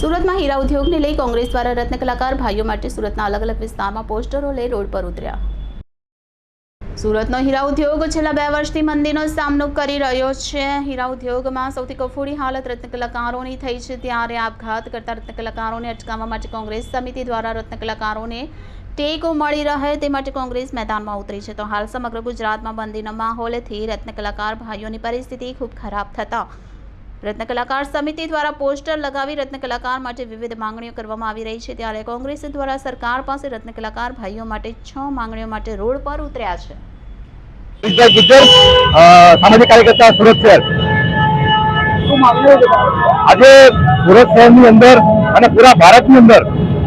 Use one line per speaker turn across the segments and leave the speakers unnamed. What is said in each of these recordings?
સુરતમાં હીરા ઉદ્યોગને લઈ કોંગ્રેસ દ્વારા રત્ન કલાકાર ભાઈઓ માટે સુરતના અલગ અલગ વિસ્તારમાં પોસ્ટરો લઈ રોડ પર ઉતર્યા. સુરતનો હીરા ઉદ્યોગ છેલ્લા બે વર્ષથી મંદીનો સામનો કરી રહ્યો છે. હીરા ઉદ્યોગમાં સૌથી કફોડી હાલત રત્ન કલાકારોની થઈ છે. ત્યારે આપઘાત કરતા રત્ન કલાકારોને અટકાવવા માટે કોંગ્રેસ સમિતિ દ્વારા રત્ન કલાકારોને ટેકો મળી રહે તે માટે કોંગ્રેસ મેદાનમાં ઉતરી છે. તો હાલ સમગ્ર ગુજરાતમાં મંદીના માહોલથી રત્ન કલાકાર ભાઈઓની પરિસ્થિતિ ખૂબ ખરાબ થતા રત્ન કલાકાર સમિતિ દ્વારા પોસ્ટર લગાવી રત્નકલાકાર માટે વિવિધ માંગણીઓ કરવામાં આવી રહી છે. ત્યારે કોંગ્રેસ દ્વારા સરકાર પાસે રત્નકલાકાર ભાઈઓ માટે છ માંગણીઓ માટે રોડ પર ઉતર્યા છે.
સામાજિક સુરત શહેર. આજે સુરત શહેરની અંદર અને પૂરા ભારતની અંદર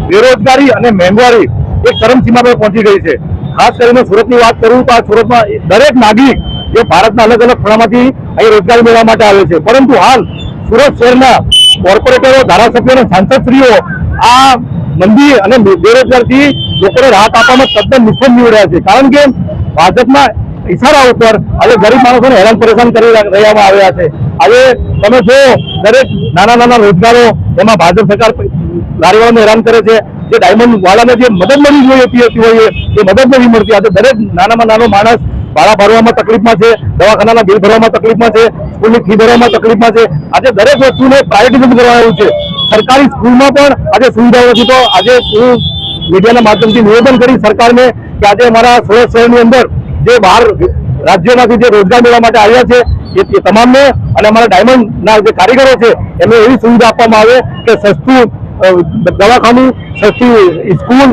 બેરોજગારી અને મોંઘવારી એક ચરમસીમા પર પહોંચી ગઈ છે. ખાસ કરીને સુરતની વાત કરું તો આ સુરતમાં દરેક નાગરિક જે ભારતના અલગ અલગ ખૂણામાંથી અહીં રોજગારી મેળવવા માટે આવે છે. પરંતુ હાલ સુરત શહેરના કોર્પોરેટરો, ધારાસભ્યો અને સાંસદશ્રીઓ આ મંદી અને બેરોજગારથી લોકોને રાહત આપવામાં તદ્દન નિષ્ફળ નીવડ્યા છે. કારણ કે ભાજપના ઇશારા ઉપર આજે ગરીબ માણસોને હેરાન પરેશાન કરી રહ્યામાં આવ્યા છે. આજે તમે જો દરેક નાના નાના રોજગારો એમાં ભાજપ સરકાર લારીવાળાને હેરાન કરે છે, જે ડાયમંડ વાળાને જે મદદ મળવી જોઈએ પીએસસી હોય એ મદદ નથી મળતી. આજે દરેક નાનામાં નાનો માણસ ભાડા ભરવામાં તકલીફમાં છે, દવાખાનાના બિલ ભરવામાં તકલીફમાં છે, સ્કૂલની ફી ભરવામાં તકલીફમાં છે. આજે દરેક વસ્તુને પ્રાયોરિટીઝમ કરવામાં આવ્યું છે. સરકારી સ્કૂલમાં પણ આજે સુવિધાઓ નથી. તો આજે હું મીડિયાના માધ્યમથી નિવેદન કરી સરકારને કે આજે અમારા સુરત શહેરની અંદર જે બહાર રાજ્યોમાંથી જે રોજગાર મેળવવા માટે આવ્યા છે, એ તમામને અને અમારા ડાયમંડના જે કારીગરો છે, એમને એવી સુવિધા આપવામાં આવે કે સસ્તું દવાખાનું, સસ્તી સ્કૂલ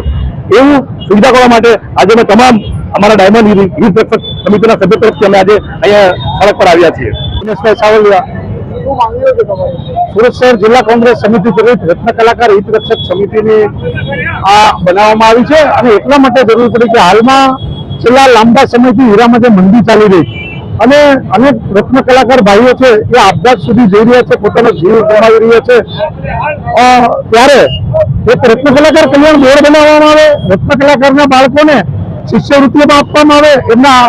એવું સુવિધા કરવા માટે આજે અમે તમામ અમારા ડાયમંડ યુથ બ્રેકફાસ્ટ સમિતિના સભ્ય તરફથી અમે આજે અહીંયા સડક પર આવ્યા છીએ. સુરત શહેર જિલ્લા કોંગ્રેસ સમિતિ તરફ રત્ન કલાકાર હિત રક્ષક સમિતિની આ બનાવવામાં આવી છે અને એટલા માટે જરૂર પડી કે હાલમાં છેલ્લા લાંબા સમયથી હીરામાં જે મંદી ચાલી રહી અને અનેક રત્ન કલાકાર ભાઈઓ છે એ આપઘાત સુધી જઈ રહ્યા છે, પોતાનો જીવ ગુમાવી રહ્યા છે. ત્યારે એક રત્ન કલાકાર કલ્યાણ બોર્ડ બનાવવામાં આવે, રત્ન કલાકારના બાળકોને શિષ્યવૃત્તિઓમાં આપવામાં આવે, એમના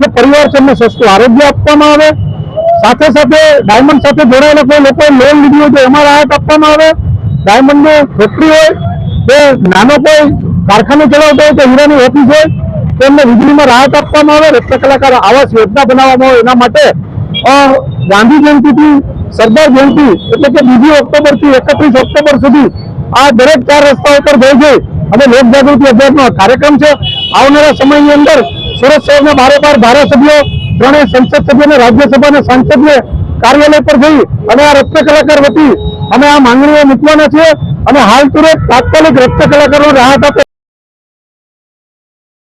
જે પરિવાર છે, એમને સસ્તું આરોગ્ય આપવામાં આવે. સાથે સાથે ડાયમંડ સાથે જોડાયેલા કોઈ લોકોએ લોન લીધી હોય તો એમાં રાહત આપવામાં આવે. ડાયમંડની ફેક્ટરી હોય કે નાનો કોઈ કારખાનો ચલાવતો હોય તો હીરાની ઓફિસ હોય તેમને વીજળીમાં રાહત આપવામાં આવે રત્ન કલાકાર આવાસ યોજના બનાવવામાં આવે. એના માટે ગાંધી જયંતિથી સરદાર જયંતિ એટલે કે બીજી ઓક્ટોબરથી એકત્રીસ ઓક્ટોબર સુધી આ દરેક ચાર રસ્તાઓ પર જઈ જઈ અને લોકજાગૃતિ અભિયાનનો કાર્યક્રમ છે. આવનારા સમયની અંદર સુરત શહેરના બારે બાર ધારાસભ્યો, ત્રણેય સંસદ સભ્ય અને રાજ્યસભા અને સાંસદને કાર્યાલય પર જઈ અને આ રત્ન કલાકાર વતી અમે આ માંગણીઓ મૂકવાના છીએ અને હાલ તુરંત તાત્કાલિક રક્ત કલાકારો રાહત આપે